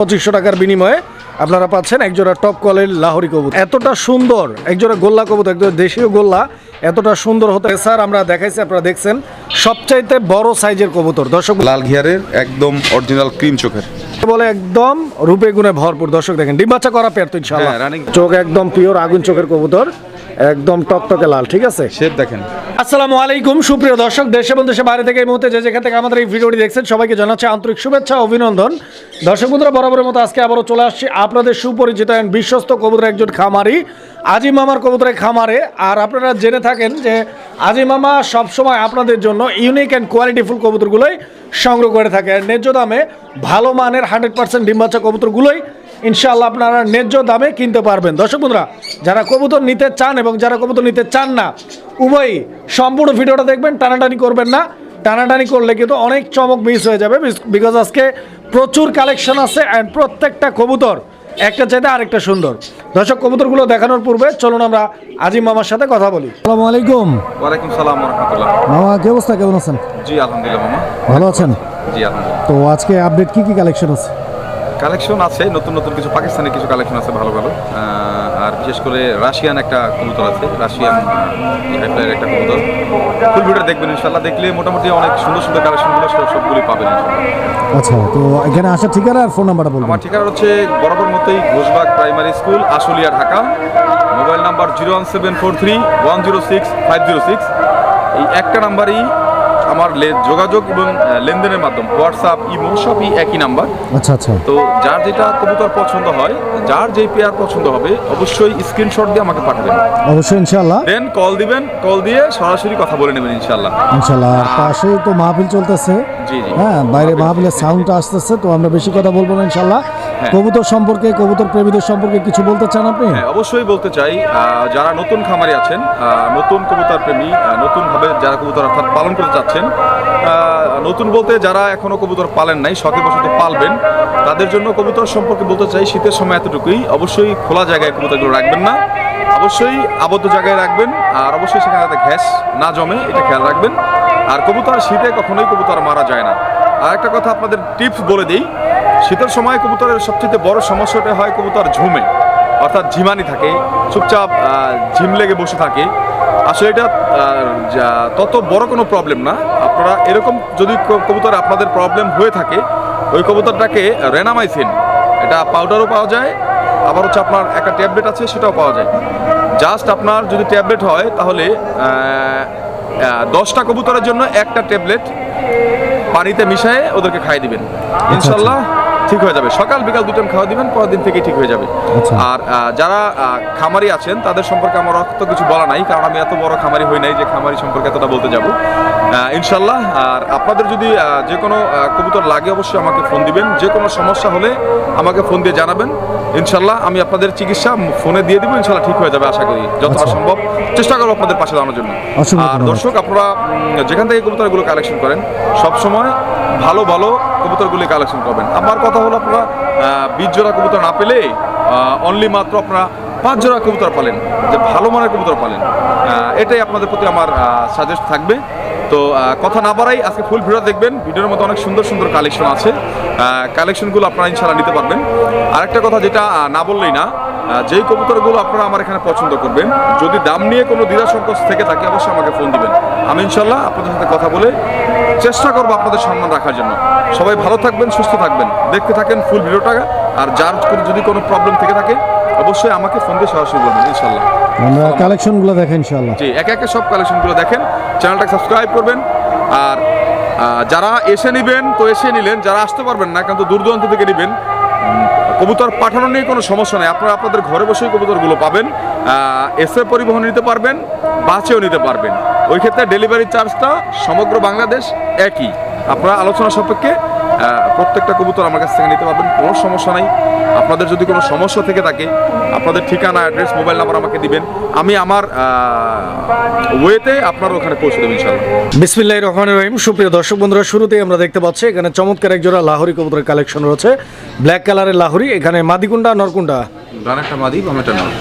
পঁচিশশো টাকার বিনিময়ে আপনারা পাচ্ছেন একজোড়া টপ কোয়ালিটির লাহোরি কবুতর। এতটা সুন্দর একজোড়া গোল্লা কবুতর একজোড়া দেশীয় গোল্লা এতটা সুন্দর হতে স্যার আমরা দেখাইছি আপনারা দেখছেন সবচাইতে বড় সাইজের কবুতর। দর্শক লাল ঘিয়ারের একদম অরিজিনাল ক্রিম চোখের। বলে একদম রূপে গুণে ভরপুর। দর্শক দেখেন ডিম বাচ্চা করা পেয়ার তো ইনশাআল্লাহ। হ্যাঁ। চোখ একদম পিওর আগুন চোখের কবুতর একদম টকটকে লাল ঠিক আছে? শেপ দেখেন। আসসালামু আলাইকুম সুপ্রিয় দর্শক দেশে এবং দেশে বাইরে থেকে এই মুহূর্তে যে যেখান থেকে আমাদের এই ভিডিওটি দেখছেন সবাইকে জানাচ্ছি আন্তরিক শুভেচ্ছা অভিনন্দন। দর্শক বন্ধুরা বরাবরের মতো আজকে আবারও চলে আসছি আপনাদের সুপরিচিত and বিশ্বস্ত কবুতর একজন খামারি, আজিম মামার কবুতরের খামারে। আর আপনারা জেনে থাকেন যে আজিম মামা সবসময় আপনাদের জন্য ইউনিক অ্যান্ড কোয়ালিটিফুল কবুতরগুলোই সংগ্রহ করে থাকে। আর ন্যায্য দামে ভালো মানের হান্ড্রেড পার্সেন্ট ডিম বাচ্চা কবুতরগুলোই ইনশাআল্লাহ আপনারা ন্যায্য দামে কিনতে পারবেন। দর্শক বন্ধুরা, যারা কবুতর নিতে চান এবং যারা কবুতর নিতে চান না, উভয়ই সম্পূর্ণ ভিডিওটা দেখবেন, টানাটানি করবেন না। টানাটানি করলে কিন্তু অনেক চমক মিস হয়ে যাবে বিকজ আজকে প্রচুর কালেকশন আছে অ্যান্ড প্রত্যেকটা কবুতর একটা চাইতে আরেকটা সুন্দর। দর্শক কবুতরগুলো দেখানোর পূর্বে চলুন আমরা আজিম মামার সাথে কথা বলি। আসসালামু আলাইকুম। ওয়ালাইকুম সালাম রাহমাতুল্লাহ। মামা কি অবস্থা? কেমন আছেন? জি আলহামদুলিল্লাহ মামা। ভালো আছেন? জি আলহামদুলিল্লাহ। তো আজকে আপডেট কি কি কালেকশন আছে? কালেকশন আছে নতুন নতুন কিছু পাকিস্তানি কিছু কালেকশন আছে ভালো ভালো। আর বিশেষ করে রাশিয়ান একটা কবুতর আছে রাশিয়ান হাইফ্লাইয়ের একটা কবুতর। ফুল ভিডিও দেখবেন ইনশাল্লাহ দেখলে মোটামুটি অনেক সুন্দর সুন্দর কালেকশনগুলো সব সবগুলি পাবেন আচ্ছা তো এখানে আসার ঠিকানা আর ফোন নাম্বারটা বলবেন। আমার ঠিকানা হচ্ছে বরাবর মতোই Ghoshbag primary school Ashulia Dhaka. Mobile number zero one seven four three one zero six five zero six এই একটা নাম্বারই আমার যোগাযোগ এবং লেনদেনের মাধ্যম হোয়াটসঅ্যাপ ইমো সবই একই নাম্বার আচ্ছা আচ্ছা। তো যার যেটা কবুতর পছন্দ হয় যার যেই পেয়ার পছন্দ হবে অবশ্যই স্ক্রিনশট দিয়ে আমাকে পাঠাবেন। অবশ্যই ইনশাআল্লাহ। দেন কল দিবেন কল দিয়ে সরাসরি কথা বলে নেবেন ইনশাল্লাহ ইনশাল্লাহ আর পাশেই তো মাহফিল চলতেছে। জি জি। হ্যাঁ বাইরে মাহফিলের সাউন্ডটা আসতেছে তো আমরা বেশি কথা বলব না ইনশাল্লাহ হ্যাঁ। কবুতর সম্পর্কে কবুতর প্রেমীদের সম্পর্কে কিছু বলতে চান আপনি? হ্যাঁ অবশ্যই বলতে চাই যারা নতুন খামারি আছেন নতুন কবুতর প্রেমী নতুনভাবে যারা কবুতর অর্থাৎ পালন করতে চাচ্ছেন নতুন বলতে যারা এখনও কবুতর পালেন নাই শখে বসত পালবেন তাদের জন্য কবুতর সম্পর্কে বলতে চাই শীতের সময় এতটুকুই অবশ্যই খোলা জায়গায় কবুতরগুলো রাখবেন না অবশ্যই আবদ্ধ জায়গায় রাখবেন আর অবশ্যই সেখানে যাতে ঘ্যাস না জমে এটা খেয়াল রাখবেন আর কবুতর শীতে কখনোই কবুতর মারা যায় না। আর একটা কথা আপনাদের টিপস বলে দিই শীতের সময় কবুতরের সবচেয়ে বড় সমস্যাটা হয় কবুতর ঝুমে। অর্থাৎ ঝিমানি থাকে চুপচাপ ঝিম লেগে বসে থাকে। আসলে এটা তত বড় কোনো প্রবলেম না। আপনারা এরকম যদি কবুতর আপনাদের প্রবলেম হয়ে থাকে ওই কবুতরটাকে রেনামাইসিন এটা পাউডারও পাওয়া যায় আবার হচ্ছে আপনার একটা ট্যাবলেট আছে সেটাও পাওয়া যায়। জাস্ট আপনার যদি ট্যাবলেট হয় তাহলে দশটা কবুতরের জন্য একটা ট্যাবলেট পানিতে মিশিয়ে ওদেরকে খাইয়ে দিবেন। ইনশাল্লাহ ঠিক হয়ে যাবে। সকাল বিকাল দুটো খাওয়া দিবেন পরের দিন থেকেই ঠিক হয়ে যাবে। আচ্ছা। আর যারা খামারি আছেন তাদের সম্পর্কে আমার অত কিছু বলা নাই কারণ আমি এত বড় খামারি হই নাই যে খামারি সম্পর্কে এতটা বলতে যাব। ইনশাল্লাহ আর আপনাদের যদি যে কোনো কবুতর লাগে অবশ্যই আমাকে ফোন দিবেন। যে কোনো সমস্যা হলে আমাকে ফোন দিয়ে জানাবেন। ইনশাল্লাহ আমি আপনাদের চিকিৎসা ফোনে দিয়ে দিব ইনশাল্লাহ ঠিক হয়ে যাবে আশা করি। যতটা আচ্ছা। সম্ভব চেষ্টা করব আপনাদের পাশে দাঁড়ানোর জন্য। আর দর্শক আপনারা যেখান থেকে কবুতরগুলো কালেকশন করেন সবসময় ভালো ভালো কবুতরগুলি কালেকশন করবেন আমার কথা হলো আপনারা বিশ জোড়া কবুতর না পেলে অনলি মাত্র আপনারা পাঁচ জোড়া কবুতর পালেন, যে ভালো মানের কবুতর পালেন। এটাই আপনাদের প্রতি আমার সাজেস্ট থাকবে। তো কথা না বাড়াই আজকে ফুল ভিডিও দেখবেন। ভিডিওর মধ্যে অনেক সুন্দর সুন্দর কালেকশন আছে। কালেকশনগুলো আপনারা ইনশাল্লাহ নিতে পারবেন। আরেকটা কথা যেটা না বললেই না যেই কবুতরগুলো আপনারা আমার এখানে পছন্দ করবেন, যদি দাম নিয়ে কোনো দ্বিধা সংকোচ থেকে থাকে, অবশ্যই আমাকে ফোন দিবেন। আমি ইনশাল্লাহ আপনাদের সাথে কথা বলে চেষ্টা করব আপনাদের সম্মান রাখার জন্য। সবাই ভালো থাকবেন সুস্থ থাকবেন। দেখতে থাকেন ফুল ভিডিওটা আর যার যদি কোনো প্রবলেম থেকে থাকে অবশ্যই আমাকে ফোন দিয়ে সরাসরি বলবেন ইনশাল্লাহ আমরা কালেকশনগুলো দেখেন ইনশাল্লাহ জি একে একে সব কালেকশনগুলো দেখেন। চ্যানেলটাকে সাবস্ক্রাইব করবেন। আর যারা এসে নেবেন তো এসে নিলেন যারা আসতে পারবেন না কিন্তু দূর দূরান্ত থেকে নেবেন কবুতর পাঠানো নিয়ে কোনো সমস্যা নেই। আপনারা আপনাদের ঘরে বসেই কবুতরগুলো পাবেন। এসে পরিবহন নিতে পারবেন, বাসেও নিতে পারবেন। ওই ক্ষেত্রে ডেলিভারি চার্জটা সমগ্র বাংলাদেশ একই। আপনারা আলোচনা সাপেক্ষে প্রত্যেকটা কবুতর আমার কাছ থেকে নিতে পারবেন, কোনো সমস্যা নাই। আপনাদের যদি কোনো সমস্যা থেকে থাকে, আপনাদের ঠিকানা, অ্যাড্রেস, মোবাইল নাম্বার আমাকে দিবেন। আমি আমার ওয়েতে আপনার ওখানে পৌঁছে দেবেন ইনশাল্লাহ বিসমিল্লাহ রহমান রহিম। সুপ্রিয় দর্শক বন্ধুরা, শুরুতেই আমরা দেখতে পাচ্ছি, এখানে চমৎকার একজোড়া লাহোরি কবুতরের কালেকশন রয়েছে। ব্ল্যাক কালারের লাহোরি, এখানে মাদিকুন্ডা, নরকুন্ডা। ডানেরটা মাদি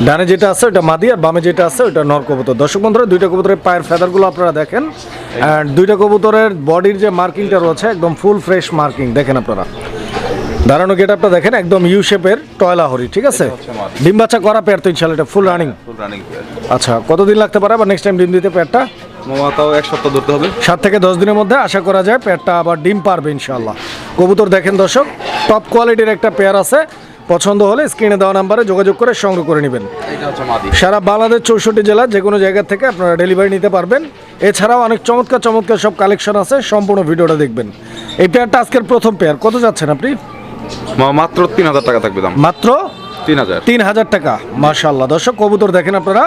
ডানে যেটা আছে ওটা মাদি আর বামে যেটা আছে ওটা নর কবুতর। দর্শক বন্ধুরা দুইটা কবুতরের পায়ের ফেদারগুলো আপনারা দেখেন। দুইটা কবুতরের বডির যে মার্কিংটা রয়েছে একদম ফুল ফ্রেশ মার্কিং দেখেন আপনারা। দাঁড়ানো গেট আপটা দেখেন একদম ইউ শেপের টয়লা হরি ঠিক আছে। ডিম বাচ্চা করা পেয়ার তো ইনশাল্লাহ এটা ফুল রানিং ফুল রানিং আচ্ছা কতদিন লাগতে পারে আবার নেক্সট টাইম ডিম দিতে পেয়ারটা তাও এক সপ্তাহ ধরতে হবে। সাত থেকে দশ দিনের মধ্যে আশা করা যায় পেয়ারটা আবার ডিম পারবে ইনশাল্লাহ কবুতর দেখেন দর্শক টপ কোয়ালিটির একটা পেয়ার আছে। পছন্দ হলে স্ক্রিনে দেওয়া নাম্বারে যোগাযোগ করে সংগ্রহ করে নেবেন। সারা বাংলাদেশ চৌষট্টি জেলা যে কোনো জায়গা থেকে আপনারা ডেলিভারি নিতে পারবেন। এছাড়াও অনেক চমৎকার চমৎকার সব কালেকশন আছে সম্পূর্ণ ভিডিওটা দেখবেন। এই পেয়ারটা আজকের প্রথম পেয়ার কত যাচ্ছেন আপনি? মাত্র তিন হাজার টাকা থাকবে দাম। মাত্র তিন হাজার। টাকা। মাশাল্লাহ দর্শক কবুতর দেখেন আপনারা।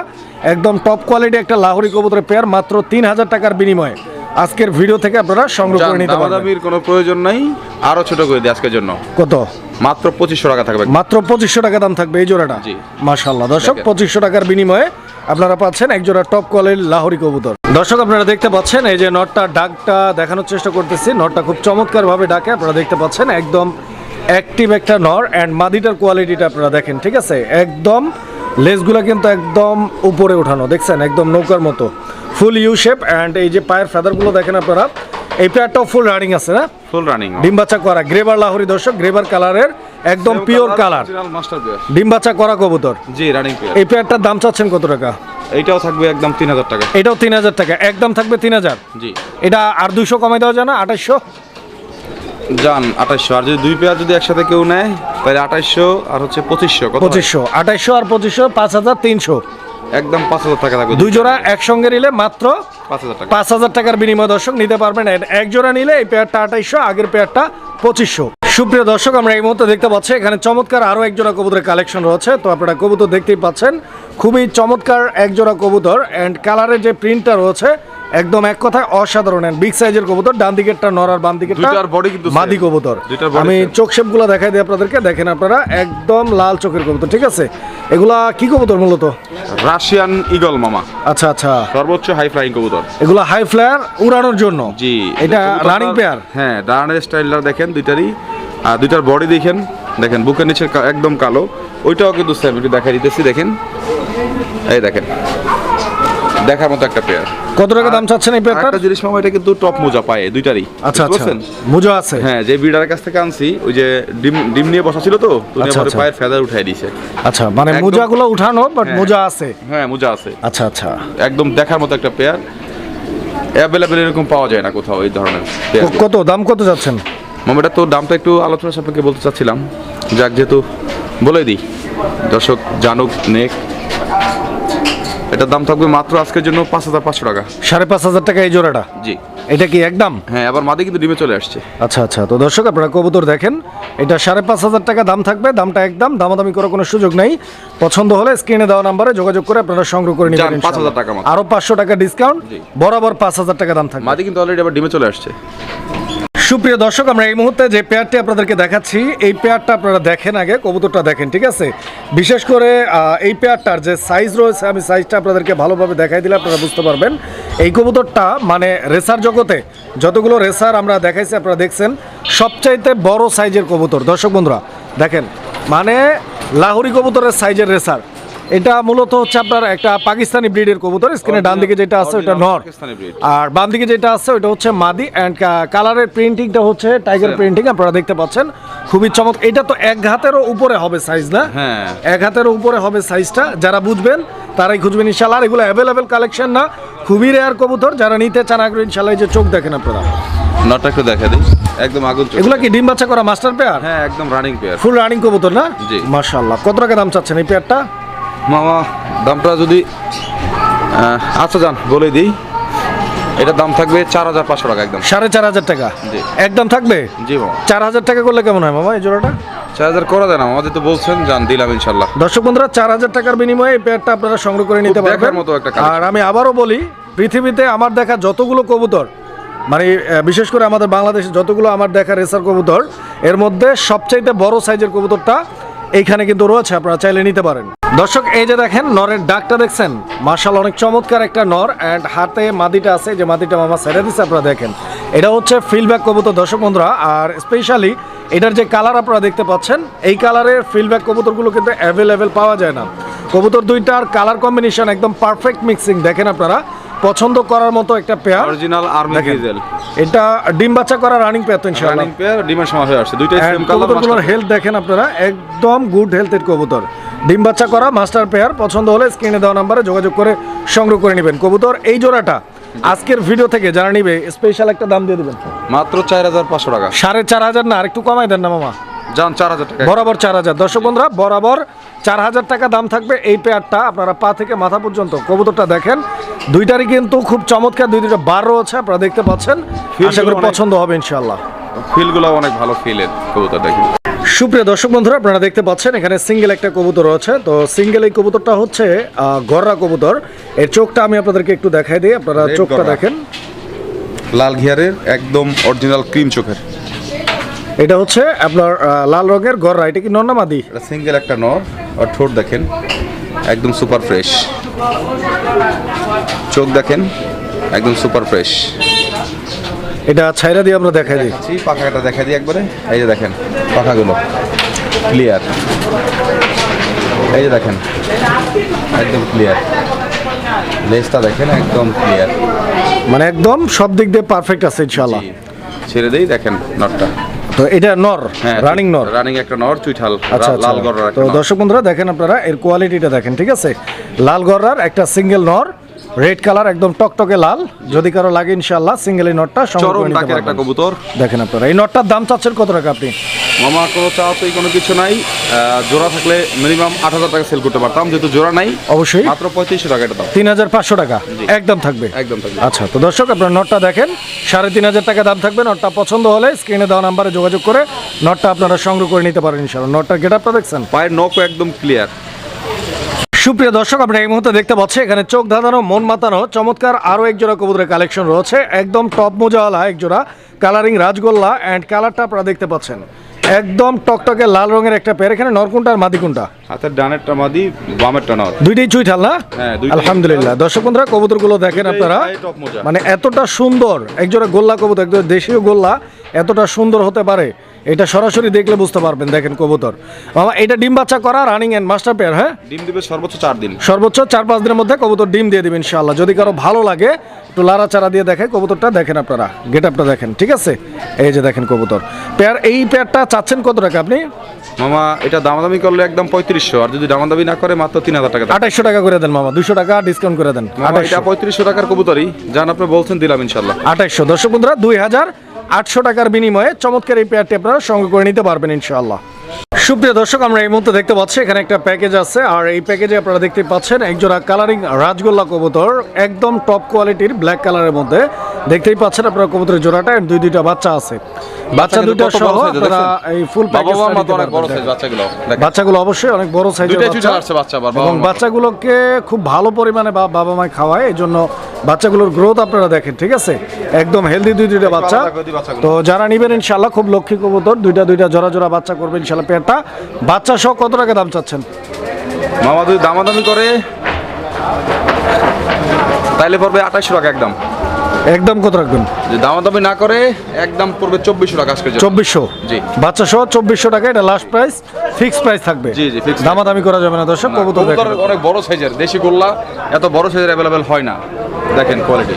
একদম টপ কোয়ালিটি একটা লাহোরি কবুতরের পেয়ার মাত্র তিন হাজার টাকার বিনিময়ে। আজকের ভিডিও থেকে আপনারা সংগ্রহ করে নিতে পারবেন। কোনো প্রয়োজন নাই। আরও ছোট করে দিই আজকের জন্য। কত? মাত্র পঁচিশশো টাকা থাকবে। মাত্র পঁচিশশো টাকা দাম থাকবে এই জোড়াটা। মাশাল্লাহ দর্শক। পঁচিশশো টাকার বিনিময়ে আপনারা পাচ্ছেন এক জোড়া টপ কোয়ালিটির লাহোরি কবুতর। দর্শক আপনারা দেখতে পাচ্ছেন এই যে নটটা ডাকটা দেখানোর চেষ্টা করতেছি। নটটা খুব চমৎকার ভাবে ডাকে আপনারা দেখতে পাচ্ছেন একদম অ্যাক্টিভ একটা নর অ্যান্ড মাদিটার কোয়ালিটিটা আপনারা দেখেন ঠিক আছে? একদম লেসগুলো কিন্তু একদম উপরে উঠানো দেখছেন? একদম নৌকার মতো। ফুল ইউ শেপ অ্যান্ড এই যে পায়ের ফেদারগুলো দেখেন আপনারা এই পেয়ারটাও ফুল রানিং আছে না? ফুল রানিং ডিম বাচ্চা করা গ্রেবার লাহোরি দর্শক গ্রেবার কালারের একদম পিওর কালার ডিম বাচ্চা করা কবুতর। জি রানিং পেয়ার এই পেয়ারটার দাম চাচ্ছেন কত টাকা? এইটাও থাকবে একদম তিন হাজার টাকা। এটাও তিন হাজার টাকা একদম থাকবে তিন হাজার? জি। এটা আর দুইশো কমাই দেওয়া যায় না? আঠাশশো যান আঠাশশো আর যদি দুই পেয়ার যদি একসাথে কেউ নেয় তাহলে আঠাশশো আর হচ্ছে পঁচিশশো কত? পঁচিশশো আঠাশশো আর পঁচিশশো পাঁচ হাজার তিনশো। একদম পাঁচ হাজার টাকা থাকবে দুই জোড়া একসঙ্গে নিলে মাত্র পাঁচ হাজার টাকা। পাঁচ হাজার টাকার বিনিময় দর্শক নিতে পারবেন। এক জোড়া নিলে এই পেয়ারটা আঠাইশশো আগের পেয়ারটা পঁচিশশো। সুপ্রিয় দর্শক আমরা এই মুহূর্তে দেখতে পাচ্ছি এখানে চমৎকার আরও একজোড়া কবুতরের কালেকশন রয়েছে। তো আপনারা কবুতর দেখতেই পাচ্ছেন খুবই চমৎকার একজোড়া কবুতর। অ্যান্ড কালারের যে প্রিন্টটা রয়েছে একদম এক কথায় অসাধারণ। বিগ সাইজের কবুতর ডান দিকেরটা নর আর বাম দিকেরটা দুইটার body কিন্তু মাদি কবুতর। আমি। চোখ শেপগুলো দেখাই দিই আপনাদেরকে দেখেন আপনারা একদম লাল চোখের কবুতর ঠিক আছে? এগুলা কি কবুতর মূলত? রাশিয়ান ইগল মামা। আচ্ছা আচ্ছা। সর্বোচ্চ হাই ফ্লাইং কবুতর। এগুলা হাই ফ্লায়ার উড়ানোর জন্য? জি এটা রানিং পেয়ার হ্যাঁ ডানের স্টাইলটা দেখেন দুইটারই। আর দুইটার বডি দেখেন দেখেন বুকের নিচে একদম কালো। ওইটাও কিন্তু সেম একটু দেখাই দিতেছি দেখেন। এই দেখেন। দেখার মতো একটা পেয়ার কত টাকা দাম চাচ্ছেন এই পেয়ারটার একটা জিনিস মামা এটা কিন্তু টপ মোজা পায় দুইটারই। আচ্ছা আচ্ছা? মুজো আছে। হ্যাঁ যে বিড়ারের কাছ থেকে আনছি ওই যে ডিম ডিম নিয়ে বসা ছিল তো উনি আচ্ছা, আমার আচ্ছা। পায়ের ফেদার উঠাই দিয়েছে। আচ্ছা মানে মোজাগুলো উঠানো বাট হ্যাঁ। মোজা আছে। হ্যাঁ মোজা আছে। আচ্ছা আচ্ছা। একদম দেখার মতো একটা পেয়ার অ্যাভেলেবেল এরকম পাওয়া যায় না কোথাও এই ধরনের কত দাম কত যাচ্ছেন মামাটা তো দামটা একটু আলোচনা সাপেক্ষে বলতে চাচ্ছিলাম। যাক যেহেতু বলে দিই দর্শক জানুক নেক। এটার দাম থাকবে মাত্র আজকের জন্য পাঁচ হাজার পাঁচশো টাকা। সাড়ে পাঁচ হাজার টাকা এই জোড়াটা? জি। এটা কি একদম? হ্যাঁ আবার মাদি কিন্তু ডিমে চলে আসছে। আচ্ছা আচ্ছা। তো দর্শক আপনারা কবুতর দেখেন এটা সাড়ে পাঁচ হাজার টাকা দাম থাকবে দামটা একদম দামাদামি করার কোনো সুযোগ নেই। পছন্দ হলে স্ক্রিনে দেওয়া নাম্বারে যোগাযোগ করে আপনারা সংগ্রহ করে যান, নেবেন 5,000 ইনশাআল্লাহ। টাকা মাত্র। আরও পাঁচশো টাকা ডিসকাউন্ট বরাবর পাঁচ হাজার টাকা দাম থাকবে। মাদি কিন্তু অলরেডি আবার ডিমে চলে আসছে। সুপ্রিয় দর্শক, আমরা এই মুহূর্তে যে পেয়ারটি আপনাদেরকে দেখাচ্ছি, এই পেয়ারটা আপনারা দেখেন আগে, কবুতরটা দেখেন, ঠিক আছে? বিশেষ করে এই পেয়ারটার যে সাইজ রয়েছে, আমি সাইজটা আপনাদেরকে ভালোভাবে দেখাই দিলে আপনারা বুঝতে পারবেন। এই কবুতরটা মানে রেসার জগতে যতগুলো রেসার আমরা দেখাইছি, আপনারা দেখছেন, সবচাইতে বড় সাইজের কবুতর। দর্শক বন্ধুরা, দেখেন মানে লাহোরি কবুতরের সাইজের রেসার। এটা মূলত হচ্ছে আপনার একটা পাকিস্তানি ব্রিডের কবুতর। স্ক্রিনে ডান দিকে যেটা আছে ওটা নর। আর বাম দিকে যেটা আছে ওটা হচ্ছে মাদি অ্যান্ড কালারের প্রিন্টিংটা হচ্ছে টাইগার প্রিন্টিং আপনারা দেখতে পাচ্ছেন। খুবই চমক এটা তো এক হাতেরও উপরে হবে সাইজ না? হ্যাঁ। এক হাতেরও উপরে হবে সাইজটা যারা বুঝবেন তারাই খুঁজবেন ইনশাল্লাহ আর এগুলো অ্যাভেলেবেল কালেকশন না খুবই রেয়ার কবুতর। যারা নিতে চান আগ্রহ ইনশাল্লাহ এই যে চোখ দেখেন আপনারা। নটটা একটু দেখা দিই একদম আগুন চোখ। এগুলো কি ডিম বাচ্চা করা মাস্টার পেয়ার হ্যাঁ একদম রানিং পেয়ার ফুল রানিং কবুতর না? জি। মাশাল্লাহ কত টাকা দাম চাচ্ছেন এই পেয়ারটা মামা দামটা যদি আচ্ছা যান বলে দিই। এটার দাম থাকবে চার হাজার পাঁচশো টাকা একদম। সাড়ে চার হাজার টাকা। একদম থাকবে? জি মামা। চার হাজার টাকা করলে কেমন হয় মামা এই জোড়াটা? চার হাজার করা যায় না আমাদের তো বলছেন যান দিলাম ইনশাল্লাহ। দর্শক বন্ধুরা চার হাজার টাকার বিনিময়ে এই পেয়ারটা আপনারা সংগ্রহ করে নিতে পারবেন। মতো একটা। আর আমি আবারও বলি পৃথিবীতে আমার দেখা যতগুলো কবুতর মানে বিশেষ করে আমাদের বাংলাদেশে যতগুলো আমার দেখা রেসার কবুতর এর মধ্যে সবচাইতে বড় সাইজের কবুতরটা এইখানে কিন্তু রয়েছে আপনারা চাইলে নিতে পারেন। দর্শক এই যে দেখেন নরের ডাকটা দেখছেন। মার্শাল অনেক চমৎকার একটা নর অ্যান্ড হাতে মাদিটা আছে যে মাদিটা মামা ছেড়ে দিচ্ছে আপনারা দেখেন। এটা হচ্ছে ফিল্ডব্যাক কবুতর দর্শক বন্ধুরা আর স্পেশালি এটার যে কালার আপনারা দেখতে পাচ্ছেন এই কালারের ফিল্ডব্যাক কবুতরগুলো কিন্তু অ্যাভেলেবেল পাওয়া যায় না। কবুতর দুইটার কালার কম্বিনেশন একদম পারফেক্ট মিক্সিং দেখেন আপনারা। পছন্দ করার মতো একটা পেয়ার অরিজিনাল আর্মি। ডিজেল এটা ডিম বাচ্চা করা রানিং পেয়ার তো ইনশাআল্লাহ। রানিং পেয়ার ডিমের সময় হয়ে আসছে। দুইটাই সেম কালার কবুতরগুলোর হেলথ দেখেন আপনারা একদম গুড হেলথের কবুতর। ডিম বাচ্চা করা মাস্টার পেয়ার পছন্দ হলে স্ক্রিনে দেওয়া নাম্বারে যোগাযোগ করে সংগ্রহ করে নেবেন। কবুতর এই জোড়াটা আজকের ভিডিও থেকে যারা নিবে স্পেশাল একটা দাম দিয়ে দেবেন। মাত্র চার হাজার পাঁচশো টাকা। সাড়ে চার হাজার না আর একটু কমাই দেন না মামা। যান চার হাজার টাকা। বরাবর চার হাজার। দর্শক বন্ধুরা বরাবর চার হাজার টাকা দাম থাকবে এই পেয়ারটা। আপনারা পা থেকে মাথা পর্যন্ত কবুতরটা দেখেন। দুইটারই কিন্তু খুব চমৎকার দুই দুইটা বার রয়েছে আপনারা দেখতে পাচ্ছেন। আশা করি পছন্দ হবে ইনশাল্লাহ ফিলগুলো অনেক ভালো ফিলের কবুতর দেখি সুপ্রিয় দর্শক বন্ধুরা আপনারা দেখতে পাচ্ছেন এখানে সিঙ্গেল একটা কবুতর আছে তো সিঙ্গেল এই কবুতরটা হচ্ছে গররা কবুতর। এর চোখটা আমি আপনাদেরকে একটু দেখাই দিই আপনারা চোখটা দেখেন। লাল ঘিয়ারের একদম অরিজিনাল ক্রিম চোখের। এটা হচ্ছে আপনার লাল রঙের গররা। এটা কি নন্নামাদি এটা সিঙ্গেল একটা নর আর ঠোঁট দেখেন একদম সুপার ফ্রেশ চোখ দেখেন একদম সুপার ফ্রেশ এটা ছাইরা দিয়ে আমরা দেখাই দিই। জি পাখাটা দেখা দিই একবারে। এই যে দেখেন পাখাগুলো। ক্লিয়ার এই যে দেখেন একদম ক্লিয়ার লেজটা দেখেন একদম ক্লিয়ার মানে একদম সব দিক দিয়ে পারফেক্ট আছে ইনশাল্লাহ ছেড়ে দেই দেখেন নটটা তো এটা নর হ্যাঁ রানিং নর। রানিং একটা নর চুইঠাল আচ্ছা আচ্ছা। লাল গড়ার তো দর্শক বন্ধুরা দেখেন আপনারা এর কোয়ালিটিটা দেখেন ঠিক আছে? লাল গররার একটা সিঙ্গেল নর রেড কালার একদম টকটকে লাল। যদি কারও লাগে ইনশাআল্লাহ সিঙ্গেল এই নটটা চরম ডাকের একটা কবুতর। দেখেন আপনারা এই নটটার দাম চাচ্ছেন কত টাকা আপনি? মামা কোনো চাওয়াতেই কোনো কিছু নাই। জোড়া থাকলে মিনিমাম আট হাজার টাকা সেল করতে পারতাম যেহেতু জোড়া নাই। অবশ্যই। মাত্র পঁয়ত্রিশশো টাকা এটা দাও তিন হাজার পাঁচশো টাকা। একদম থাকবে। একদম থাকবে। আচ্ছা তো দর্শক আপনার নটটা দেখেন সাড়ে তিন হাজার টাকা দাম থাকবে। নটটা পছন্দ হলে স্ক্রিনে দেওয়া নাম্বারে যোগাযোগ করে নটটা আপনারা সংগ্রহ করে নিতে পারেন ইনশাআল্লাহ। নটটার গেট আপটা দেখছেন? পায়ের নখও একদম ক্লিয়ার সুপ্রিয় দর্শক, আপনারা এই মুহূর্তে দেখতে পাচ্ছেন, এখানে চোখ ধাঁধানো, মন মাতানো, চমৎকার আরও একজোড়া কবুতরের কালেকশন রয়েছে। একদম টপ মোজাওয়ালা একজোড়া, কালারিং রাজগোল্লা অ্যান্ড কালারটা আপনারা দেখতে পাচ্ছেন। একদম টকটকে লাল রঙের একটা পেয়ার, এখানে নরকুন্টা আর মাদিকুনটা হাতের ডানেরটা মাদি বামেরটা নর। দুইটাই চুইঠাল না? হ্যাঁ, আলহামদুলিল্লাহ। দর্শক বন্ধুরা কবুতরগুলো দেখেন আপনারা। মানে এতটা সুন্দর একজোড়া গোল্লা কবুতর একজোড়া দেশীয় গোল্লা এতটা সুন্দর হতে পারে। এটা সরাসরি দেখলে বুঝতে পারবেন দেখেন কবুতর। মামা এটা ডিম বাচ্চা করা রানিং এন্ড মাস্টার পেয়ার হ্যাঁ? ডিম দিবে সর্বোচ্চ চার দিন। সর্বোচ্চ চার পাঁচ দিনের মধ্যে কবুতর ডিম দিয়ে দিবেন ইনশাআল্লাহ। যদি কারও ভালো লাগে একটু চারা দিয়ে দেখে কবুতরটা দেখেন আপনারা গেট আপটা দেখেন ঠিক আছে? এই যে দেখেন কবুতর। পেয়ার এই পেয়ারটা চাচ্ছেন কত টাকা আপনি? মামা এটা দামাদামি করলে একদম পঁয়ত্রিশশো আর যদি দামাদামি না করে মাত্র তিন হাজার টাকা টাকা করে দেন মামা দুশো টাকা ডিসকাউন্ট করে দেন। এটা পঁয়ত্রিশশো টাকার কবুতরই। যান আপনি বলছেন দিলাম ইনশাল্লাহ। দর্শক বন্ধুরা দুই হাজার আটশো টাকার বিনিময়ে চমৎকার এই পেয়ারটি আপনারা সংগ্রহ করে নিতে পারবেন ইনশাআল্লাহ। সুপ্রিয় দর্শক আমরা এই মুহূর্তে দেখতে পাচ্ছি এখানে একটা প্যাকেজ আছে। আর এই প্যাকেজে আপনারা দেখতে পাচ্ছেন একজোড়া কালারিং রাজগোল্লা কবুতর একদম টপ কোয়ালিটির ব্ল্যাক কালারের মধ্যে। দেখতেই পাচ্ছেন আপনারা কবুতরের জোড়াটা দুই দুইটা বাচ্চা আছে। বাচ্চা কিন্তু দুইটা সহ আপনারা এই ফুল প্যাকেজ অনেক বড় সাইজ বাচ্চাগুলো। বাচ্চাগুলো অবশ্যই অনেক বড় সাইজের বাচ্চা। আসছে বাচ্চা এবং বাচ্চাগুলোকে খুব ভালো পরিমাণে বাবা মায় খাওয়ায় এই জন্য বাচ্চাগুলোর গ্রোথ আপনারা দেখেন ঠিক আছে? একদম হেলদি দুই দুইটা বাচ্চা। দিই। তো যারা নিবেন ইনশাল্লাহ খুব লক্ষ্মী কবুতর দুইটা দুইটা জোড়া জোড়া বাচ্চা করবে ইনশাল্লাহ পেয়ারটা। বাচ্চা সহ কত টাকা দাম চাচ্ছেন? মামা যদি দামাদামি করে তাইলে পড়বে আঠাশশো টাকা একদম। একদম কত রাখবেন? দামাদামি না করে একদম পড়বে চব্বিশশো টাকা আজকে চব্বিশশো? জি। বাচ্চা সহ চব্বিশশো টাকা এটা লাস্ট প্রাইস ফিক্স প্রাইস থাকবে। জি, জি, ফিক্স দামাদামি করা যাবে না দর্শক কবুতর অনেক বড় সাইজের দেশি গোল্লা এত বড় সাইজের অ্যাভেলেবেল হয় না। দেখেন কোয়ালিটি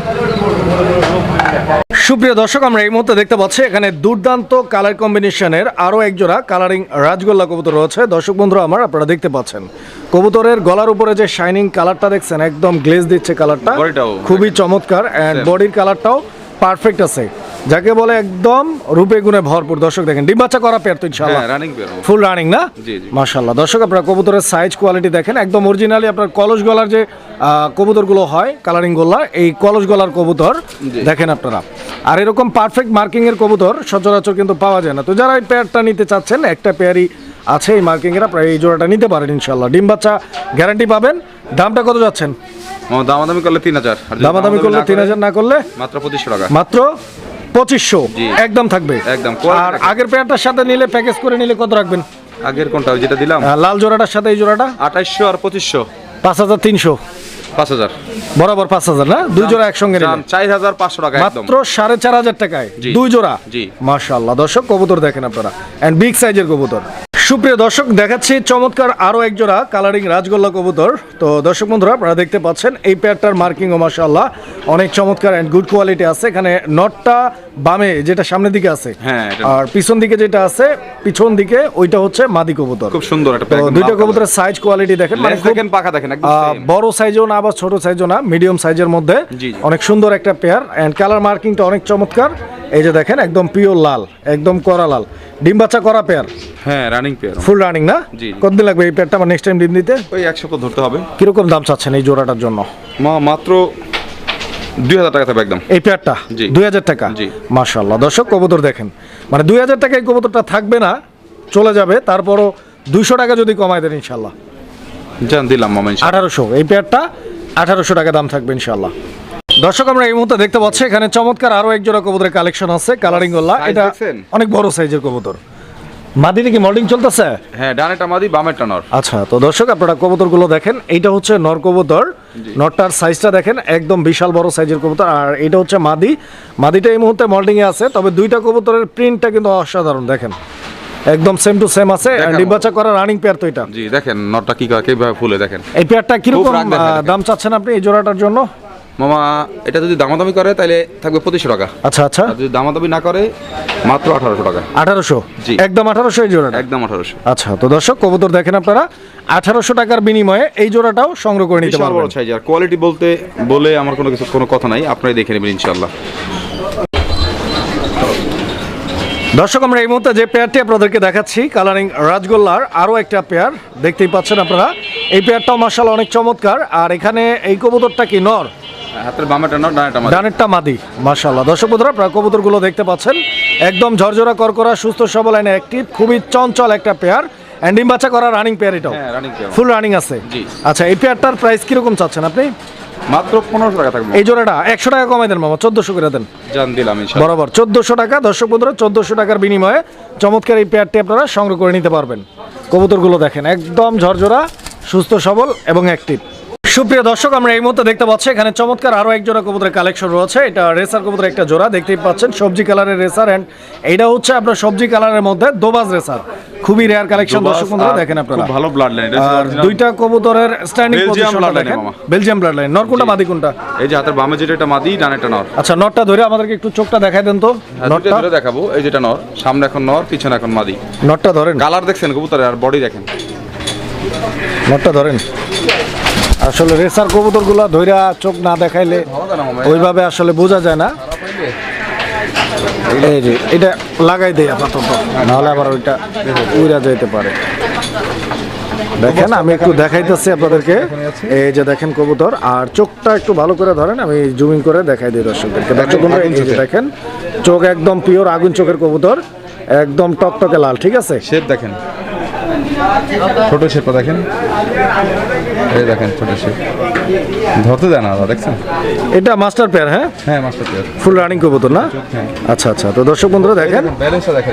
সুপ্রিয় দর্শক আমরা এই মুহূর্তে দেখতে পাচ্ছি এখানে দুর্দান্ত কালার কম্বিনেশনের আরও একজোড়া কালারিং রাজগোল্লা কবুতর রয়েছে। দর্শক বন্ধুরা আমার আপনারা দেখতে পাচ্ছেন কবুতরের গলার উপরে যে শাইনিং কালারটা দেখছেন একদম গ্লেজ দিচ্ছে কালারটা খুবই চমৎকার অ্যান্ড. বডির কালারটাও পারফেক্ট আছে। যাকে বলে একদম রূপে গুণে ভরপুর। দর্শক দেখেন ডিম বাচ্চা করা পেয়ার তো ইনশাআল্লাহ। রানিং ফুল রানিং না? জি। দর্শক আপনারা কবুতরের সাইজ কোয়ালিটি দেখেন। একদম অরিজিনালি আপনার কলস গলার যে কবুতরগুলো হয় কালারিং গোল্লা এই কলস গলার কবুতর দেখেন আপনারা। আর এরকম পারফেক্ট মার্কিং এর কবুতর সচরাচর কিন্তু পাওয়া যায় না। তো যারা এই পেয়ারটা নিতে চাচ্ছেন একটা পেয়ারই আছে এই মার্কিং এর আপনারা এই জোড়াটা নিতে পারেন ইনশাল্লাহ ডিম বাচ্চা গ্যারান্টি পাবেন। দামটা কত যাচ্ছেন? দামাদামি করলে তিন হাজার। দামাদামি করলে তিন হাজার না করলে? মাত্র পঁচিশশো টাকা। মাত্র পঁচিশশো। একদম থাকবে। একদম, আর আগের পেয়ারটার সাথে নিলে প্যাকেজ করে নিলে কত রাখবেন? আগের কোনটা যেটা দিলাম? লাল জোড়াটার সাথে এই জোড়াটা? আঠাইশশো আর পঁচিশশো। পাঁচ হাজার তিনশো। পাঁচ হাজার। বরাবর পাঁচ হাজার না? দুই জোড়া একসঙ্গে চার হাজার পাঁচশো টাকা মাত্র সাড়ে চার হাজার টাকায়। দুই জোড়া? জি। মাশাল্লাহ দর্শক কবুতর দেখেন আপনারা। এন্ড বিগ সাইজের কবুতর। সুপ্রিয় দর্শক দেখাচ্ছি চমৎকার আরও এক জোড়া কালারিং রাজগোল্লা কবুতর। তো দর্শক বন্ধুরা আপনারা দেখতে পাচ্ছেন এই পেয়ারটার মার্কিং ও মাশাআল্লাহ। অনেক চমৎকার এন্ড গুড কোয়ালিটি আছে। এখানে নটটা বামে যেটা সামনের দিকে আছে হ্যাঁ, আর পিছন দিকে যেটা আছে পিছন দিকে ওইটা হচ্ছে মাদি কবুতর। খুব সুন্দর একটা দুইটা কবুতরের সাইজ কোয়ালিটি দেখেন মানে দেখেন পাখা দেখেন। বড় সাইজও না আবার ছোট সাইজও না মিডিয়াম সাইজের মধ্যে। অনেক সুন্দর একটা পেয়ার এন্ড কালার মার্কিংটা অনেক চমৎকার। এই যে দেখেন একদম পিওর লাল একদম করা লাল। ডিম বাচ্চা করা পেয়ার হ্যাঁ রানিং পেয়ার ফুল রানিং না। কতদিন লাগবে এই পেয়ারটা আমার নেক্সট টাইম ডিম দিতে? ওই এক সপ্তাহ ধরতে হবে? কীরকম দাম চাচ্ছেন এই জোড়াটার জন্য? মাত্র দুই হাজার টাকা থাকবে একদম। এই পেয়ারটা। দুই হাজার টাকা? জি। মার্শাল্লাহ দর্শক কবুতর দেখেন। মানে দুই হাজার টাকা এই কবুতরটা থাকবে না চলে যাবে তারপরও দুইশো টাকা যদি কমায় দেন ইনশাল্লাহ জান দিলাম মামা আঠারোশো। এই পেয়ারটা আঠারোশো টাকা দাম থাকবে ইনশাল্লাহ দর্শক আমরা এই মুহূর্তে দেখতে পাচ্ছি এখানে চমৎকার আরও এক জোড়া কবুতরের কালেকশন আছে কালারিং গোল্লা এটা অনেক বড় সাইজের কবুতর। মাদিতে কি মল্ডিং চলতেছে? হ্যাঁ ডানেটা মাদি বামেরটা নর। আচ্ছা তো দর্শক আপনারা কবুতরগুলো দেখেন। এইটা হচ্ছে নর কবুতর। নরটার সাইজটা দেখেন একদম বিশাল বড় সাইজের কবুতর। আর এটা হচ্ছে মাদি। মাদিটা এই মুহূর্তে মল্ডিং এ আছে তবে দুইটা কবুতরের প্রিন্টটা কিন্তু অসাধারণ দেখেন। একদম সেম টু সেম আছে দেখার ডিম বাচ্চা করা রানিং পেয়ার তো এটা। জি দেখেন নরটা কি কীভাবে ফুলে দেখেন। এই পেয়ারটা কীরকম। দাম চাচ্ছেন আপনি এই জোড়াটার জন্য? মামা এটা যদি দামাদামি করে তাহলে থাকবে পঁচিশশো টাকা। আচ্ছা আচ্ছা। আর যদি দামাদামি না করে মাত্র আঠারোশো টাকা। আঠারোশো? জি। একদম আঠারোশো এই জোড়াটা? একদম আঠারোশো। আচ্ছা তো দর্শক কবুতর দেখেন আপনারা আঠারোশো টাকার বিনিময়ে এই জোড়াটাও সংগ্রহ করে নিতে বিশাল পারবেন। সাইজ আর কোয়ালিটি বলতে বলে আমার কোনো কিছু কোনো কথা নাই। আপনারাই দেখে নেবেন ইনশাল্লাহ দর্শক আমরা এই মুহূর্তে যে পেয়ারটি আপনাদেরকে দেখাচ্ছি কালারিং রাজগোল্লার আরও একটা পেয়ার দেখতেই পাচ্ছেন আপনারা এই পেয়ারটাও মার্শাল অনেক চমৎকার। আর এখানে এই কবুতরটা কি নর? হাতের বামেটা নর ডানেটা মাদি। ডানেরটা মাদি মার্শাল্লাহ দর্শক বন্ধুরা আপনারা কবুতরগুলো দেখতে পাচ্ছেন। একদম ঝরঝরা করকরা সুস্থ সবল এনে অ্যাক্টিভ খুবই চঞ্চল একটা পেয়ার। অ্যান্ড ডিম বাচ্চা করা রানিং পেয়ার এটাও। হ্যাঁ রানিং পেয়ার ফুল রানিং আছে। জি। আচ্ছা এই পেয়ারটার প্রাইস কীরকম চাচ্ছেন আপনি? মাত্র পনেরোশো টাকা থাকবে। এই জোড়াটা একশো টাকা কমাই দেন মামা চোদ্দশো করে দেন। জান দিলাম বরাবর চোদ্দশো টাকা। দর্শক বন্ধুরা চোদ্দশো টাকার বিনিময়ে চমৎকার এই পেয়ারটি আপনারা সংগ্রহ করে নিতে পারবেন। কবুতরগুলো দেখেন একদম ঝরঝরা সুস্থ সবল এবং অ্যাক্টিভ সুপ্রিয় দর্শক আমরা এই মুহূর্তে দেখতে পাচ্ছি এখানে চমৎকার আরও এক জোড়া কবুতরের কালেকশন রয়েছে। এটা রেসার কবুতরের একটা জোড়া দেখতেই পাচ্ছেন সবজি কালারের রেসার অ্যান্ড এইটা হচ্ছে আপনার সবজি কালারের মধ্যে দোবাজ রেসার খুবই রেয়ার কালেকশন দর্শক বন্ধুরা দেখেন আপনারা। ভালো ব্লাড লাইন আর দুইটা কবুতরের স্ট্যান্ডিং পজিশনটা দেখেন। বেলজিয়াম ব্লাড লাইন নর কোনটা মাদি কোনটা? এই যে হাতের বামে যেটা এটা মাদি ডানেটা নর। আচ্ছা নটটা ধরে আমাদেরকে একটু চোখটা দেখাই দেন তো। হ্যাঁ, নটটা ধরে দেখাবো। এই যেটা নর সামনে এখন নর পিছনে এখন মাদি। নটটা ধরেন। কালার দেখছেন কবুতরের আর বডি দেখেন। নটটা ধরেন। আসলে রেসার কবুতরগুলো ধইরা চোখ না দেখাইলে ওইভাবে আসলে বোঝা যায় না। এই যে এটা লাগাই দেই আপাতত নাহলে আবার ওইটা উড়া যেতে পারে। দেখেন আমি একটু দেখাইতেছি আপনাদেরকে। এই যে দেখেন কবুতর আর চোখটা একটু ভালো করে ধরেন আমি জুমিং করে দেখাই দিই দর্শকদেরকে। দর্শক দেখেন চোখ একদম পিওর আগুন চোখের কবুতর একদম টকটকে লাল ঠিক আছে? শেপ দেখেন। ছোট শেপটা দেখেন। এই দেখেন ছোট শেপ। ধরতে দেয় না দেখছেন? এটা মাস্টার পেয়ার হ্যাঁ? হ্যাঁ মাস্টার পেয়ার। ফুল রানিং কবুতর না? হ্যাঁ। আচ্ছা আচ্ছা। তো দর্শক বন্ধুরা দেখেন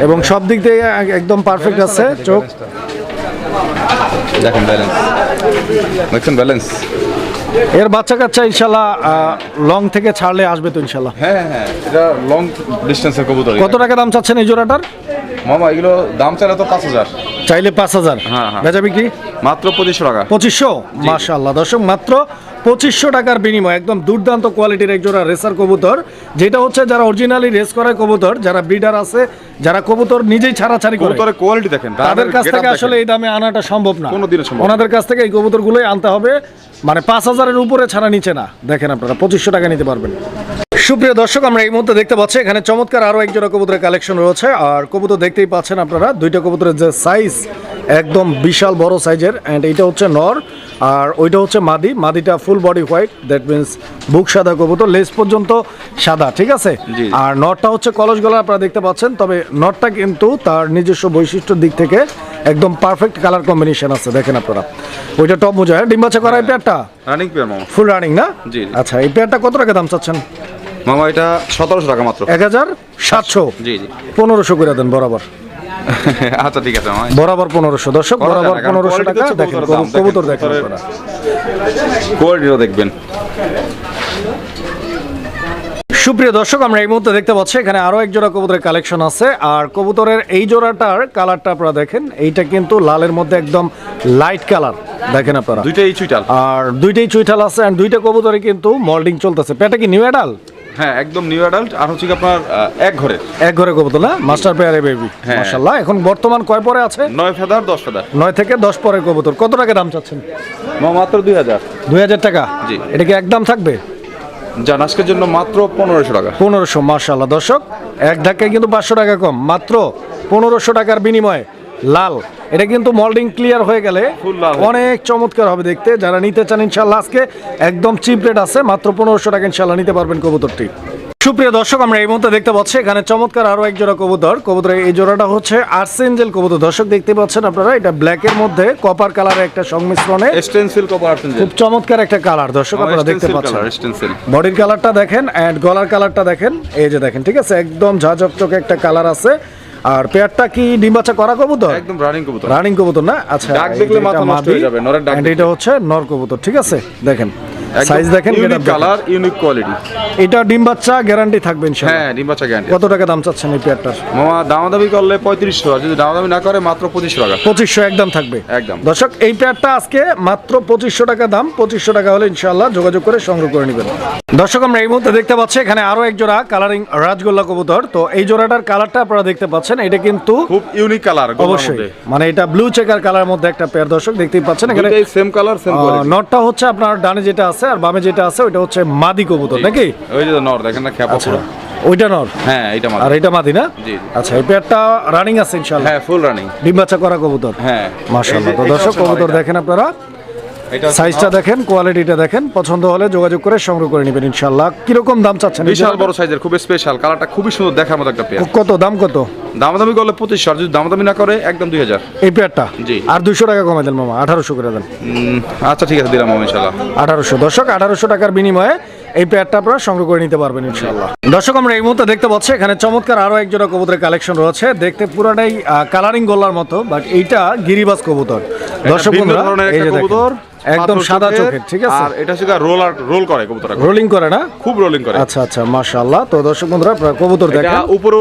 এবং সব দিক দিয়ে একদম পারফেক্ট আছে চোখ। দেখেন ব্যালেন্স দেখছেন ব্যালেন্স এর বাচ্চা কাচ্চা ইনশাল্লাহ লং থেকে ছাড়লে আসবে তো ইনশাল্লাহ হ্যাঁ হ্যাঁ হ্যাঁ। এটা লং ডিস্টেন্সের কবুতর কত টাকা দাম চাচ্ছেন এই জোড়াটার? মামা এগুলো দাম চাইলে তো পাঁচ হাজার। চাইলে পাঁচ হাজার। হ্যাঁ, হ্যাঁ। বেচা বিক্রি? মাত্র পঁচিশশো টাকা। পঁচিশশো? মাশাল্লাহ দর্শক মাত্র পঁচিশশো টাকার বিনিময় একদম দুর্দান্ত কোয়ালিটির এক জোড়া রেসার কবুতর যেটা হচ্ছে যারা অরিজিনালি রেস করে কবুতর যারা ব্রিডার আছে যারা কবুতর নিজেই ছাড়াছাড়ি করে। কবুতরের কোয়ালিটি দেখেন তাদের কাছ থেকে আসলে এই দামে আনাটা সম্ভব না। কোনোদিনও সম্ভব না। ওনাদের কাছ থেকে এই কবুতরগুলোই আনতে হবে। মানে পাঁচ হাজারের উপরে ছাড়া নিচে না। দেখেন আপনারা পঁচিশশো টাকা নিতে পারবেন। সুপ্রিয় দর্শক আমরা এই মুহূর্তে দেখতে পাচ্ছি এখানে চমৎকার আরও একজোড়া কবুতরের কালেকশন রয়েছে। আর কবুতর দেখতেই পাচ্ছেন আপনারা দুইটা কবুতরের যে সাইজ একদম বিশাল বড় সাইজের অ্যান্ড এইটা হচ্ছে নর আর ওইটা হচ্ছে মাদি। মাদিটা full body white that means বুক সাদা কবুতর লেস পর্যন্ত সাদা ঠিক আছে। আর নটটা হচ্ছে কলস গলা আপনারা দেখতে পাচ্ছেন তবে নটটা কিন্তু তার নিজস্ব বৈশিষ্ট্যর দিক থেকে একদম পারফেক্ট কালার কম্বিনেশন আছে দেখেন আপনারা। ওইটা টপ মোজা ডিম বাচ্চা করা এই পেয়ারটা রানিং পেয়ার ফুল রানিং না। আচ্ছা এই পেয়ারটা কত টাকা দাম চাচ্ছেন? মামা এটা সতেরোশো টাকা মাত্র। এক হাজার সাতশো। জি জি। পনেরোশো করে দেন বরাবর। আচ্ছা ঠিক আছে বরাবর পনেরোশো। দর্শক বরাবর পনেরোশো টাকা দেখেন কবুতর দেখেন। কোয়ালিটিও দেখবেন। সুপ্রিয় দর্শক আমরা এই মুহূর্তে দেখতে পাচ্ছি এখানে আরও এক জোড়া কবুতরের কালেকশন আছে। আর কবুতরের এই জোড়াটার কালারটা আপনারা দেখেন এইটা কিন্তু লালের মধ্যে একদম লাইট কালার দেখেন আপনারা। দুইটাই চুইটাল। আর দুইটাই চুইঠাল আছে আর দুইটা কবুতরে কিন্তু মল্ডিং চলতেছে। পেটা কি নিউ অ্যাডাল হ্যাঁ একদম নিউ অ্যাডাল্ট আর হচ্ছে কি আপনার এক ঘরে এক ঘরে কবুতর না? মাস্টার পেয়ারে বেবি। মাশাআল্লাহ এখন বর্তমান কয় পরে আছে? নয় ফেদার দশ ফেদার। নয় থেকে দশ পরের কবুতর। কত টাকা দাম চাচ্ছেন? মাত্র দুই হাজার। দুই হাজার টাকা? জি। এটা কি একদম থাকবে? যান আজকের জন্য মাত্র পনেরোশো টাকা। পনেরোশো মার্শাল্লাহ দর্শক এক ধাক্কায় কিন্তু পাঁচশো টাকা কম। মাত্র পনেরোশো টাকার বিনিময়ে লাল। এটা কিন্তু মল্ডিং ক্লিয়ার হয়ে গেলে অনেক চমৎকার হবে দেখতে। যারা নিতে চান ইনশাল্লাহ আজকে একদম চিপ রেট আছে মাত্র পনেরোশো টাকা ইনশাল্লাহ নিতে পারবেন কবুতরটি। সুপ্রিয় দর্শক আমরা এই মুহূর্তে দেখতে পাচ্ছি এখানে চমৎকার আরও এক জোড়া কবুতর। কবুতরের এই জোড়াটা হচ্ছে আর্সেঞ্জেল কবুতর। দর্শক দেখতে পাচ্ছেন আপনারা এটা ব্ল্যাকের মধ্যে কপার কালারের একটা সংমিশ্রণে স্টেনসিল খুব চমৎকার একটা কালার দর্শক আপনারা দেখতে পাচ্ছেন। বডির কালারটা দেখেন এন্ড গলার কালারটা দেখেন এই যে দেখেন ঠিক আছে? একদম ঝাঁঝকচকে একটা কালার আছে। আর পেয়ারটা কি ডিম বাচ্চা করা কবুতর? একদম রানিং কবুতর। রানিং কবুতর না? আচ্ছা ডাক দেখলে মাথা নষ্ট হয়ে যাবে, নরের ডাক এটা হচ্ছে নর কবুতর ঠিক আছে? দেখেন। সাইজ দেখেন ইউনিক কালার ইউনিক কোয়ালিটি এটা ডিম বাচ্চা গ্যারান্টি থাকবে ইনশাআল্লাহ। হ্যাঁ ডিম্বাচা গ্যারান্টি কত টাকা দাম চাচ্ছেন এই পেয়ারটার মামা দামাদামি করলে পঁয়ত্রিশশো আর যদি দামাদামি না করে মাত্র পঁচিশশো টাকা। পঁচিশশো একদম থাকবে। একদম। দর্শক এই পেয়ারটা আজকে মাত্র পঁচিশশো টাকা দাম পঁচিশশো টাকা হলে ইনশাল্লাহ যোগাযোগ করে সংগ্রহ করে নেবেন। দর্শক আমরা এই মুহূর্তে দেখতে পাচ্ছি এখানে আরও এক জোড়া কালারিং রাজগোল্লা কবুতর। তো এই জোড়াটার কালারটা আপনারা দেখতে পাচ্ছেন এটা কিন্তু খুব ইউনিক কালার অবশ্যই। মানে এটা ব্লু চেকার কালার মধ্যে একটা পেয়ার দর্শক দেখতেই পাচ্ছেন এখানে। সেম কালার সেম কোয়ালিটি নটটা হচ্ছে আপনার ডানে যেটা আছে আর বামে যেটা আছে ওইটা হচ্ছে মাদি কবুতর নাকি? ওই যে নর দেখেন না খেপা আচ্ছা পুরো। ওইটা নর? হ্যাঁ এটা আর এটা মাদি না? জি। আচ্ছা এই পেয়ারটা রানিং আছে ইনশাআল্লাহ? হ্যাঁ ফুল রানিং ডিম বাচ্চা করা কবুতর? হ্যাঁ। মাশাআল্লাহ। তো দর্শক কবুতর দেখেন আপনারা। সাইজটা দেখেন কোয়ালিটিটা দেখেন পছন্দ হলে যোগাযোগ করে সংগ্রহ করে নেবেন ইনশাআল্লাহ। কীরকম দাম চাচ্ছেন বিশাল বড় সাইজের খুব স্পেশাল কালারটা খুবই সুন্দর দেখার মতো একটা পেয়ার। কত দাম কত? দামাদামি করলে পঁচিশশো আর যদি দামাদামি না করে একদম দুই হাজার। এই পেয়ারটা? জি। আর দুইশো টাকা কমে দেন মামা আঠারোশো করে দেন। আচ্ছা ঠিক আছে দিলাম মামা ইনশাল্লাহ আঠারোশো। দর্শক আঠারোশো টাকার বিনিময়ে এই পেয়ারটা আপনারা সংগ্রহ করে নিতে পারবেন ইনশাআল্লাহ। দর্শক আমরা এই মুহূর্তে দেখতে পাচ্ছি এখানে চমৎকার আরও এক জোড়া কবুতরের কালেকশন রয়েছে। দেখতে পুরাটাই কালারিং গোল্লার মতো বাট এইটা গিরিবাজ কবুতর। দর্শক বন্ধুরা এই যে কবুতর। একদম সাদা চোখের ঠিক আছে? আর এটা হচ্ছে রোল রোল করে কবুতরটা। রোলিং করে না? খুব রোলিং করে। আচ্ছা আচ্ছা মাশাআল্লাহ। তো দর্শক বন্ধুরা আপনারা কবুতর এটা দেখেন। উপরে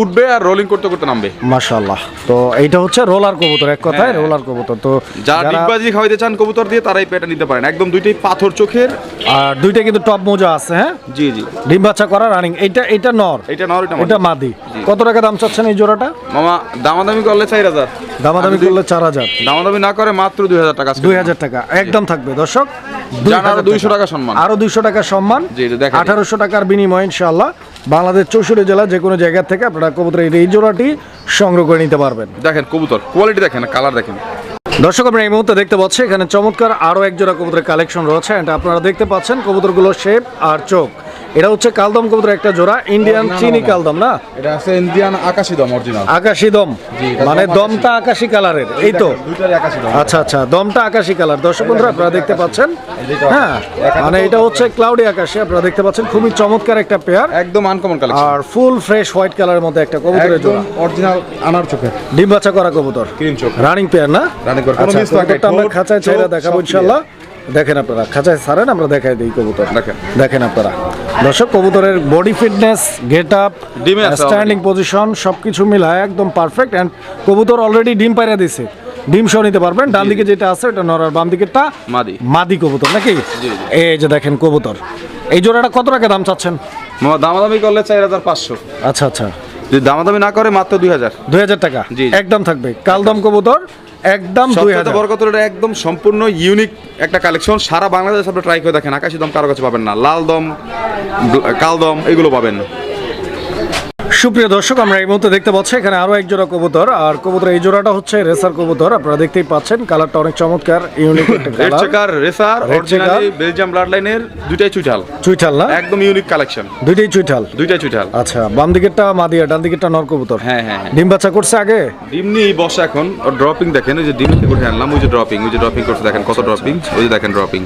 উঠবে আর রোলিং করতে করতে নামবে। মাশাআল্লাহ। তো এইটা হচ্ছে রোলার কবুতর এক কথায় হ্যাঁ। রোলার কবুতর। তো যারা ডিগবাজি খাওয়াইতে চান কবুতর দিয়ে তারাই পেটা নিতে পারেন। একদম দুইটাই পাথর চোখের। আর দুইটা কিন্তু টপ মোজা আছে হ্যাঁ? জি জি। ডিম বাচ্চা করা রানিং এইটা এটা নর। এটা নর এটা এটা মাদি। কত টাকা দাম চাচ্ছেন এই জোড়াটা? মামা দামাদামি করলে চার হাজার। দামাদামি করলে চার হাজার। দামাদামি না করে মাত্র দুই হাজার টাকা দুই হাজার টাকা একদম থাকবে। দর্শক 200 টাকা। সম্মান। আরও দুইশো টাকা সম্মান। আঠারোশো টাকার বিনিময় ইনশাআল্লাহ বাংলাদেশ চৌষট্টি জেলা যে কোনো জায়গা থেকে আপনারা কবুতরের এই জোড়াটি সংগ্রহ করে নিতে পারবেন। দেখেন কবুতর কোয়ালিটি দেখেন কালার দেখেন। দর্শক আমরা এই মুহূর্তে দেখতে পাচ্ছি এখানে চমৎকার আরও এক জোড়া কবুতরের কালেকশন রয়েছে। এটা আপনারা দেখতে পাচ্ছেন কবুতরগুলোর শেপ আর চোখ। এটা হচ্ছে কালদম কবুতর একটা জোড়া ইন্ডিয়ান চিনি কালদম না? এটা আছে ইন্ডিয়ান আকাশি দম অরিজিনাল আকাশি দম মানে দমটা আকাশি কালারের এই তো? আচ্ছা আচ্ছা দমটা আকাশি কালার। দর্শক বন্ধুরা আপনারা দেখতে পাচ্ছেন? হ্যাঁ মানে এটা হচ্ছে ক্লাউডি আকাশে আপনারা দেখতে পাচ্ছেন খুবই চমৎকার একটা পেয়ার একদম আনকমন কালেকশন আর ফুল ফ্রেশ হোয়াইট কালারের মধ্যে একটা কবুতরের একদম জোড়া। অরিজিনাল আনার চোখের ডিম বাচ্চা করা কবুতর। ক্রিম চোখ। রানিং পেয়ার না? Pair, কোনো আচ্ছা আমরা খাঁচায় চোখ, ছাইরা দেখাবো ইনশাআল্লাহ দেখেন আপনারা খাঁচায় ছাড়েন আমরা দেখাই দিই কবুতর। দেখেন। দেখেন আপনারা। দর্শক কবুতরের body fitness get up standing position সবকিছু মিলায় একদম পারফেক্ট অ্যান্ড কবুতর অলরেডি ডিম পাইরা দিছে। ডিম সহ নিতে পারবেন। ডান দিকে যেটা আছে ওটা নরার বাম দিকেরটা মাদি। মাদি কবুতর নাকি। এই যে দেখেন কবুতর। এই জোড়াটা কত টাকা দাম চাচ্ছেন? দামাদামি করলে চার হাজার পাঁচশো। আচ্ছা আচ্ছা। যদি দামাদামি না করে মাত্র দুই হাজার। দুই হাজার টাকা। একদম থাকবে। কালদম কবুতর একদম সবচেয়ে বড় কথা একদম সম্পূর্ণ ইউনিক একটা কালেকশন সারা বাংলাদেশ আপনি ট্রাই করে দেখেন আকাশি দম কারও কাছে পাবেন না। লাল দম কাল দম এগুলো পাবেন। সুপ্রিয় দর্শক আমরা এই মুহূর্তে দেখতে পাচ্ছি এখানে আরও এক জোড়া কবুতর আর কবুতর এই জোড়াটা হচ্ছে রেসার কবুতর। আপনারা দেখতেই পাচ্ছেন কালারটা অনেক চমৎকার ইউনিক একটা colour. Checker racer originally Belgium blood লাইনের দুইটাই চুইঠাল। চুইঠাল না? একদম ইউনিক কালেকশন দুইটাই চুইঠাল? দুইটাই চুইঠাল। আচ্ছা বাম দিকেরটা মাদিয়া ডান দিকেরটা নর কবুতর। হ্যাঁ হ্যাঁ হ্যাঁ। ডিম বাচ্চা করছে আগে? ডিম নিয়ে বসে এখন ওর ড্রপিং দেখেন ওই যে ডিম থেকে উঠে আনলাম ওই যে ড্রপিং ওই যে ড্রপিং করছে দেখেন কত ড্রপিং ওই যে দেখেন ড্রপিং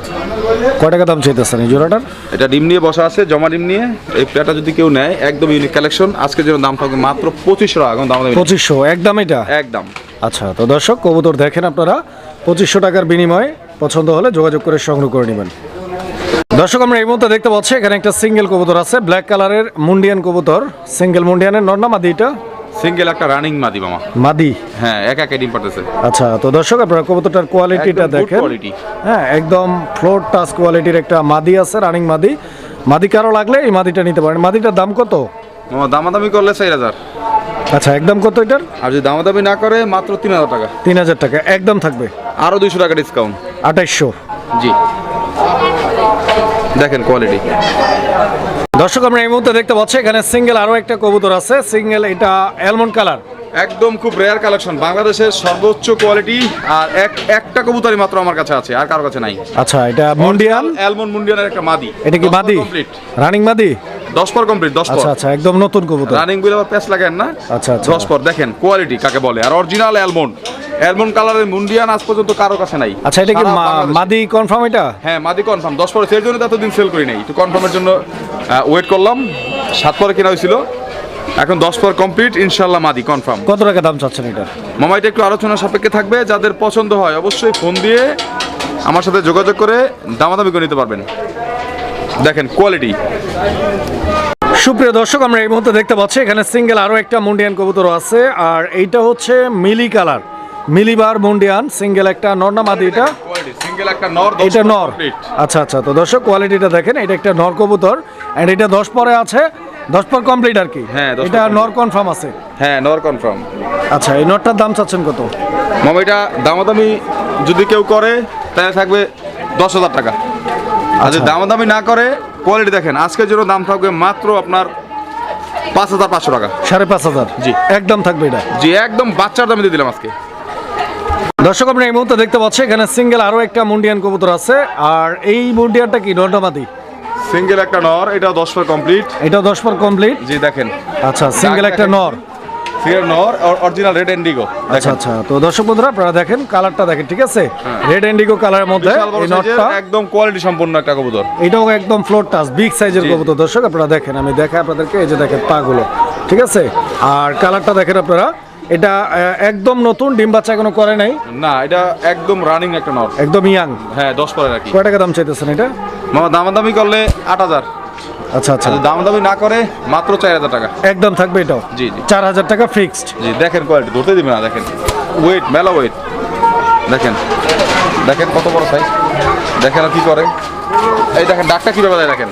কয় টাকা দাম চাইতেছেন এই জোড়াটার? এটা ডিম নিয়ে বসা আছে জমা ডিম নিয়ে এই প্লেটটা যদি কেউ নেয় একদম ইউনিক কালেকশন আজকের জন্য দাম থাকবে মাত্র পঁচিশশো টাকা। দাম পঁচিশশো একদম এটা? একদম। আচ্ছা তো দর্শক কবুতর দেখেন আপনারা পঁচিশশো টাকার বিনিময়ে পছন্দ হলে যোগাযোগ করে সংগ্রহ করে নেবেন। দর্শক আমরা এই মুহূর্তে দেখতে পাচ্ছি এখানে একটা সিঙ্গেল কবুতর আছে ব্ল্যাক কালারের মুন্ডিয়ান কবুতর। সিঙ্গেল মুন্ডিয়ানের নর না মাদি এটা? সিঙ্গেল একটা রানিং মাদি মামা। মাদি? হ্যাঁ এক একে ডিম পাঠাচ্ছে আচ্ছা তো দর্শক আপনারা কবুতরটার কোয়ালিটিটা দেখেন। হ্যাঁ একদম ফ্লোর টাচ কোয়ালিটির একটা মাদি আছে রানিং মাদি। মাদি কারও লাগলে এই মাদিটা নিতে পারেন। মাদিটার দাম কত? মামা দামাদামি করলে চার হাজার। আচ্ছা একদম কত এটার? আর যদি দামাদামি না করে মাত্র তিন হাজার টাকা। তিন হাজার টাকা একদম থাকবে। আরও দুইশো টাকা ডিসকাউন্ট আঠাইশশো। জি। দেখেন কোয়ালিটি দর্শক আমরা এই মুহূর্তে দেখতে পাচ্ছি এখানে সিঙ্গেল আরও একটা কবুতর আছে। সিঙ্গেল এটা অ্যালমন্ড কালার একদম খুব রেয়ার কালেকশন বাংলাদেশের সর্বোচ্চ কোয়ালিটি আর এক একটা কবুতরই মাত্র আমার কাছে আছে আর কারও কাছে নাই। আচ্ছা এটা মুন্ডিয়ান অ্যালমন্ড মুন্ডিয়ানের একটা মাদি। এটা কি মাদি? কমপ্লিট রানিং মাদি? দশ পর কমপ্লিট দশ পর। আচ্ছা আচ্ছা একদম নতুন কবুতর। রানিং বিল আবার প্যাচ লাগেন না? আচ্ছা, আচ্ছা। দশ পর দেখেন কোয়ালিটি কাকে বলে। আর অরিজিনাল অ্যালমন্ড অ্যালমন্ড কালারের মুন্ডিয়ান আজ পর্যন্ত কারও কাছে নাই। আচ্ছা এটা কি। মাদি কনফার্ম এটা? হ্যাঁ মাদি কনফার্ম দশ পরে সেই জন্য এতদিন সেল করি নাই। একটু কনফার্মের জন্য ওয়েট করলাম। সাত পরে কেনা হয়েছিল। এখন দশ পর কমপ্লিট ইনশাল্লাহ মাদি কনফার্ম কত টাকা দাম চাচ্ছেন এটা? মামা এটা একটু আলোচনা সাপেক্ষে থাকবে যাদের পছন্দ হয় অবশ্যই ফোন দিয়ে আমার সাথে যোগাযোগ করে দামাদামি করে নিতে পারবেন। দেখেন কোয়ালিটি সুপ্রিয় দর্শক আমরা এই মুহূর্তে দেখতে পাচ্ছি এখানে সিঙ্গেল আরও একটা মুন্ডিয়ান কবুতর আছে আর এইটা হচ্ছে মিলি কালার। মিলিবার মুন্ডিয়ান সিঙ্গেল একটা নর্না মাদি এটা? সিঙ্গেল একটা নর এটা নর। আচ্ছা আচ্ছা তো দর্শক কোয়ালিটিটা দেখেন এটা একটা নর কবুতর এন্ড এটা দশ পরে আছে দশ পর কমপ্লিট আর কি? হ্যাঁ, 10 পর এটা। নর কনফার্ম আছে? হ্যাঁ নর কনফার্ম আচ্ছা এই নরটার দাম চাচ্ছেন কত? মামা এটা দামাদামি যদি কেউ করে তাহলে থাকবে দশ হাজার টাকা। আর যদি আচ্ছা। দামাদামি না করে কোয়ালিটি দেখেন আজকের জন্য দাম থাকবে মাত্র আপনার পাঁচ হাজার পাঁচশো টাকা। সাড়ে পাঁচ হাজার? জি। একদম থাকবে এটা? জি একদম বাচ্চার দামে দিয়ে দিলাম আজকে। দর্শক আমরা এই মুহূর্তে দেখতে পাচ্ছি এখানে সিঙ্গেল আরও একটা মুন্ডিয়ান কবুতর আছে আর এই মুন্ডিয়ানটা কি নর্নামাদি সিঙ্গেল একটা নর এটা দশ পর কমপ্লিট। এটা দশ পর কমপ্লিট? জি দেখেন। আচ্ছা সিঙ্গেল একটা নর। সিঙ্গেল নর অরিজিনাল রেড এন্ডিগো আচ্ছা আচ্ছা তো দর্শক বন্ধুরা আপনারা দেখেন কালারটা দেখেন ঠিক আছে? রেড ইন্ডিগো কালারের মধ্যে এই নটটা। একদম কোয়ালিটি সম্পন্ন একটা কবুতর। এটাও একদম ফ্লোর টাচ বিগ সাইজের কবুতর। দর্শক আপনারা দেখেন আমি দেখাই আপনাদেরকে এই যে দেখেন পাগুলো ঠিক আছে? আর কালারটা দেখেন আপনারা এটা একদম নতুন ডিম বাচ্চা এখনও করে নাই। না এটা একদম রানিং একটা নর। একদম ইয়াং হ্যাঁ দশ পরে রাখি কয় টাকা দাম চাইতেছেন এটা? মামা দামাদামি করলে আট হাজার। আচ্ছা আচ্ছা। দামাদামি না করে মাত্র চার হাজার টাকা। একদম থাকবে এটাও? জি, জি। চার হাজার টাকা ফিক্সড জি দেখেন কোয়ালিটি ধরতে দিবে না দেখেন। ওয়েট মেলা ওয়েট দেখেন দেখেন কত বড় সাইজ দেখেন আর কি করে। এই দেখেন ডাকটা কীভাবে দেয় দেখেন?